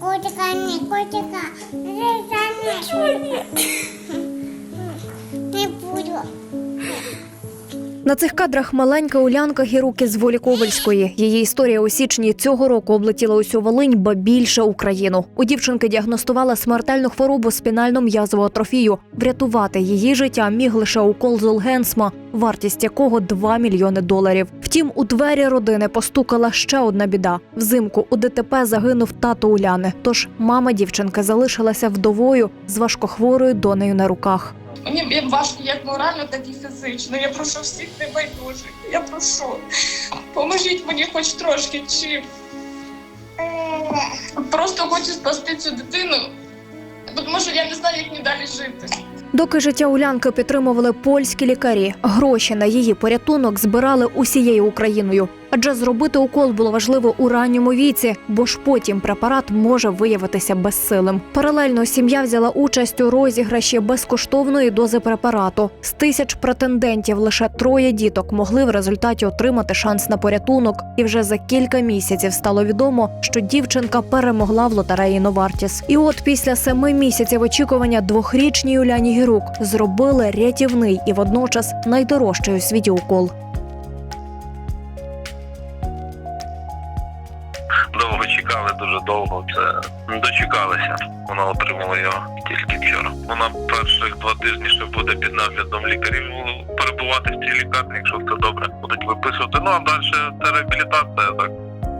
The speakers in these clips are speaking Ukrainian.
Котика, не котика. Чего нет? Не буду. На цих кадрах маленька Улянка Гірук із Воліковельської. Її історія у січні цього року облетіла усю Волинь, ба більше Україну. У дівчинки діагностували смертельну хворобу спінальну м'язову атрофію. Врятувати її життя міг лише укол Золгенсма, вартість якого 2 мільйони доларів. Втім, у двері родини постукала ще одна біда. Взимку у ДТП загинув тато Уляни. Тож мама дівчинки залишилася вдовою з важкохворою донею на руках. Мені важко як морально, так і фізично. Я прошу всіх небайдужих. Я прошу, поможіть мені хоч трошки, чи просто хочу спасти цю дитину, тому що я не знаю, як мені далі жити. Доки життя Улянки підтримували польські лікарі, гроші на її порятунок збирали усією Україною. Адже зробити укол було важливо у ранньому віці, бо ж потім препарат може виявитися безсилим. Паралельно сім'я взяла участь у розіграші безкоштовної дози препарату. З тисяч претендентів лише троє діток могли в результаті отримати шанс на порятунок. І вже за кілька місяців стало відомо, що дівчинка перемогла в лотереї Новартіс. І от після семи місяців очікування двохрічній Уляні Гірук зробили рятівний і водночас найдорожчий у світі укол. Чекали, дуже довго. Це не дочекалися. Вона отримала його тільки вчора. Вона перших два тижні ще буде під наглядом лікарів перебувати в цій лікарні, якщо все добре, будуть виписувати. Ну а далі це реабілітація. Так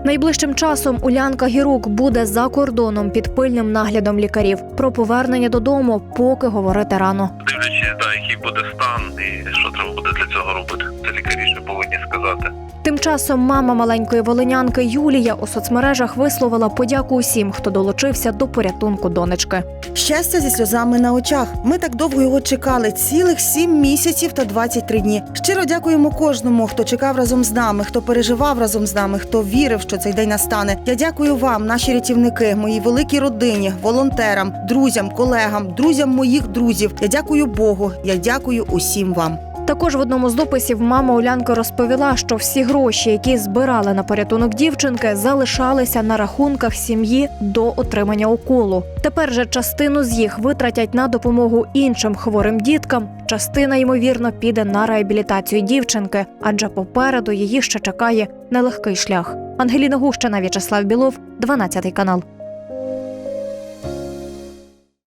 Найближчим часом Улянка Гірук буде за кордоном під пильним наглядом лікарів. Про повернення додому поки говорити рано. дивлячись, да, який буде стан і що треба буде для цього робити. Це лікарі ще повинні сказати. Тим часом мама маленької волинянки Юлія у соцмережах висловила подяку усім, хто долучився до порятунку донечки. Щастя зі сльозами на очах. Ми так довго його чекали цілих сім місяців та 23 дні. Щиро дякуємо кожному, хто чекав разом з нами, хто переживав разом з нами, хто вірив, що цей день настане. Я дякую вам, наші рятівники, моїй великій родині, волонтерам, друзям, колегам, друзям моїх друзів. Я дякую Богу. Я дякую усім вам. Також в одному з дописів мама Улянки розповіла, що всі гроші, які збирали на порятунок дівчинки, залишалися на рахунках сім'ї до отримання уколу. Тепер же частину з їх витратять на допомогу іншим хворим діткам. Частина ймовірно піде на реабілітацію дівчинки, адже попереду її ще чекає нелегкий шлях. Ангеліна Гущина, В'ячеслав Білов, 12 канал.